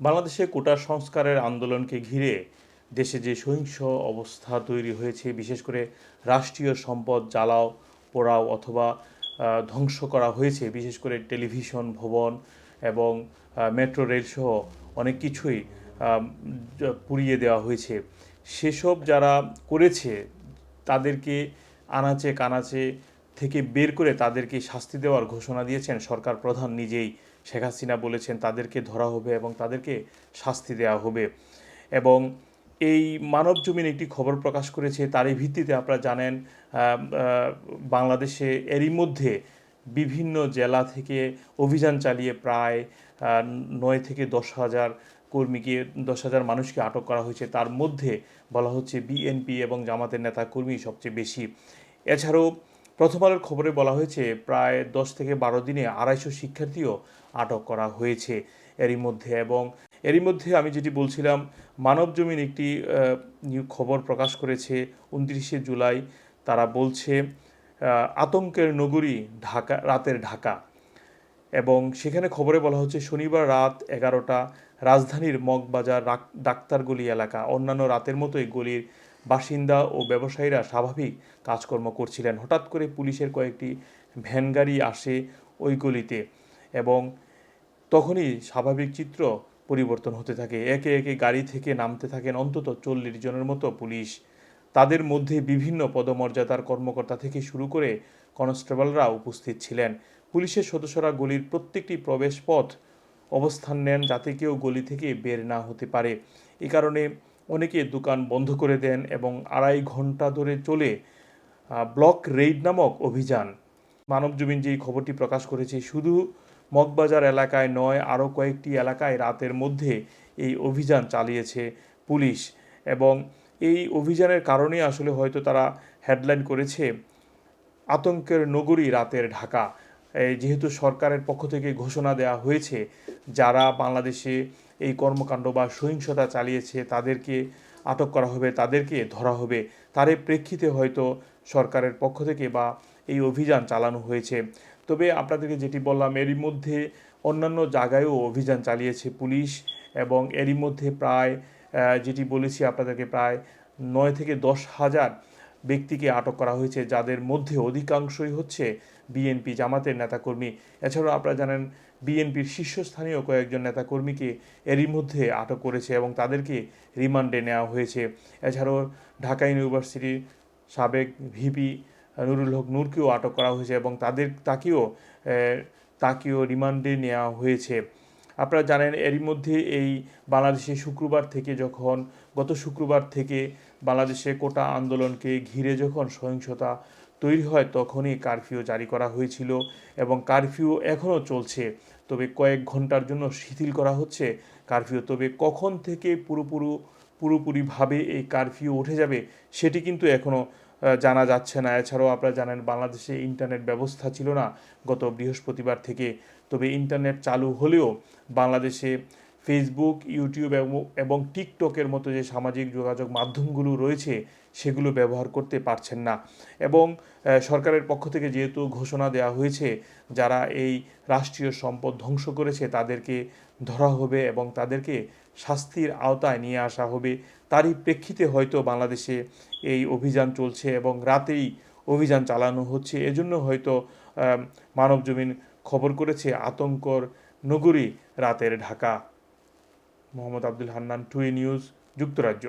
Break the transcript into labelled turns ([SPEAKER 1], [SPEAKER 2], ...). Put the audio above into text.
[SPEAKER 1] বাংলাদেশে কোটা সংস্কারের আন্দোলনকে ঘিরে দেশে যে সহিংস অবস্থা তৈরি হয়েছে, বিশেষ করে রাষ্ট্রীয় সম্পদ জ্বালাও, পোড়াও অথবা ধ্বংস করা হয়েছে, বিশেষ করে টেলিভিশন, ভবন এবং মেট্রো রেল সহ অনেক কিছুই পুড়িয়ে দেওয়া হয়েছে। সেসব যারা করেছে, তাদেরকে আনাচে কানাচে থেকে বের করে তাদেরকে শাস্তি দেওয়ার ঘোষণা দিয়েছেন সরকার প্রধান নিজেই। শেখ হাসিনা বলেছেন তাদেরকে ধরা হবে এবং তাদেরকে শাস্তি দেওয়া হবে। এবং এই মানব জমিন একটি খবর প্রকাশ করেছে, তারই ভিত্তিতে আপনারা জানেন বাংলাদেশে এরই মধ্যে বিভিন্ন জেলা থেকে অভিযান চালিয়ে প্রায় নয় থেকে দশ হাজার কর্মীকে, দশ হাজার মানুষকে আটক করা হয়েছে। তার মধ্যে বলা হচ্ছে বিএনপি এবং জামাতের নেতা কর্মী সবচেয়ে বেশি। এছাড়াও প্রথম আলোর খবরে বলা হয়েছে, প্রায় দশ থেকে বারো দিনে আড়াইশো শিক্ষার্থীও আটক করা হয়েছে। এরই মধ্যে এবং এরই মধ্যে আমি যেটি বলছিলাম, মানব জমিন একটি খবর প্রকাশ করেছে উনত্রিশে জুলাই। তারা বলছে আতঙ্কের নগরী ঢাকা, রাতের ঢাকা। এবং সেখানে খবরে বলা হচ্ছে, শনিবার রাত এগারোটা রাজধানীর মগবাজার ডাক্তারগলি এলাকা, অন্যান্য রাতের মতোই গলির বাসিন্দা ও ব্যবসায়ীরা স্বাভাবিক কাজকর্ম করছিলেন। হঠাৎ করে পুলিশের কয়েকটি ভ্যান গাড়ি আসে ওই গলিতে এবং তখনই স্বাভাবিক চিত্র পরিবর্তন হতে থাকে। একে একে গাড়ি থেকে নামতে থাকেন অন্তত চল্লিশ জনের মতো পুলিশ। তাদের মধ্যে বিভিন্ন পদমর্যাদার কর্মকর্তা থেকে শুরু করে কনস্টেবলরা উপস্থিত ছিলেন। পুলিশের সদস্যরা গলির প্রত্যেকটি প্রবেশ পথ অবস্থান নেন যাতে কেউ গলি থেকে বের না হতে পারে। এ কারণে অনেকে দোকান বন্ধ করে দেন এবং আড়াই ঘণ্টা ধরে চলে ব্লক রেইড নামক অভিযান। মানবজমিন যেই খবরটি প্রকাশ করেছে, শুধু মগবাজার এলাকায় নয়, আরও কয়েকটি এলাকায় রাতের মধ্যে এই অভিযান চালিয়েছে পুলিশ। এবং এই অভিযানের কারণে আসলে হয়তো তারা হেডলাইন করেছে আতঙ্কের নগরী রাতের ঢাকা। যেহেতু সরকারের পক্ষ থেকে ঘোষণা দেওয়া হয়েছে, যারা বাংলাদেশে এই কর্মকাণ্ড বা সহিংসতা চালিয়েছে, তাদেরকে আটক করা হবে, তাদেরকে ধরা হবে। তার প্রেক্ষিতে হয়তো সরকারের পক্ষ থেকে বা এই অভিযান চালানো হয়েছে। তবে আপনাদেরকে যেটি বললাম, এরই মধ্যে অন্যান্য জায়গায়ও অভিযান চালিয়েছে পুলিশ এবং এরই মধ্যে প্রায় যেটি বলেছি আপনাদেরকে, প্রায় নয় থেকে দশ হাজার ব্যক্তিকে আটক করা হয়েছে, যাদের মধ্যে অধিকাংশই হচ্ছে বিএনপি জামাতের নেতাকর্মী। এছাড়াও আপনারা জানেন, বিএনপির শীর্ষস্থানীয় কয়েকজন নেতাকর্মীকে এরই মধ্যে আটক করেছে এবং তাদেরকে রিমান্ডে নেওয়া হয়েছে। এছাড়াও ঢাকা ইউনিভার্সিটির সাবেক ভিপি নুরুল হক নূরকেও আটক করা হয়েছে এবং তাদের, তাকেও তাকেও রিমান্ডে নেওয়া হয়েছে। আপনারা জানেন এরই মধ্যে এই বাংলাদেশে শুক্রবার থেকে যখন, গত শুক্রবার থেকে বাংলাদেশে কোটা আন্দোলনকে ঘিরে যখন সহিংসতা তৈরি হয়, তখনই কারফিউ জারি করা হয়েছিল এবং কারফিউ এখনও চলছে। তবে কয়েক ঘণ্টার জন্য শিথিল করা হচ্ছে কারফিউ। তবে কখন থেকে পুরোপুরো, পুরোপুরিভাবে এই কারফিউ উঠে যাবে, সেটি কিন্তু এখনও জানা যাচ্ছে না। এছাড়াও আপনারা জানেন, বাংলাদেশে ইন্টারনেট ব্যবস্থা ছিল না গত বৃহস্পতিবার থেকে। তবে ইন্টারনেট চালু হলেও বাংলাদেশে ফেসবুক ইউটিউব এবং- টিকটকের মতো যে সামাজিক যোগাযোগ মাধ্যমগুলো রয়েছে সেগুলো ব্যবহার করতে পারছেন না। এবং সরকারের পক্ষ থেকে যেহেতু ঘোষণা দেওয়া হয়েছে যারা এই রাষ্ট্রীয় সম্পদ ধ্বংস করেছে তাদেরকে ধরা হবে এবং তাদেরকে শাস্তির আওতায় নিয়ে আসা হবে। তারই প্রেক্ষিতে হয়তো বাংলাদেশে এই অভিযান চলছে এবং রাতেই অভিযান চালানো হচ্ছে। এজন্য হয়তো আম, মানব জমিন খবর করেছে আতঙ্কর নগরী রাতের ঢাকা। মোহাম্মদ আব্দুল হান্নান টুই নিউজ যুক্তরাজ্য।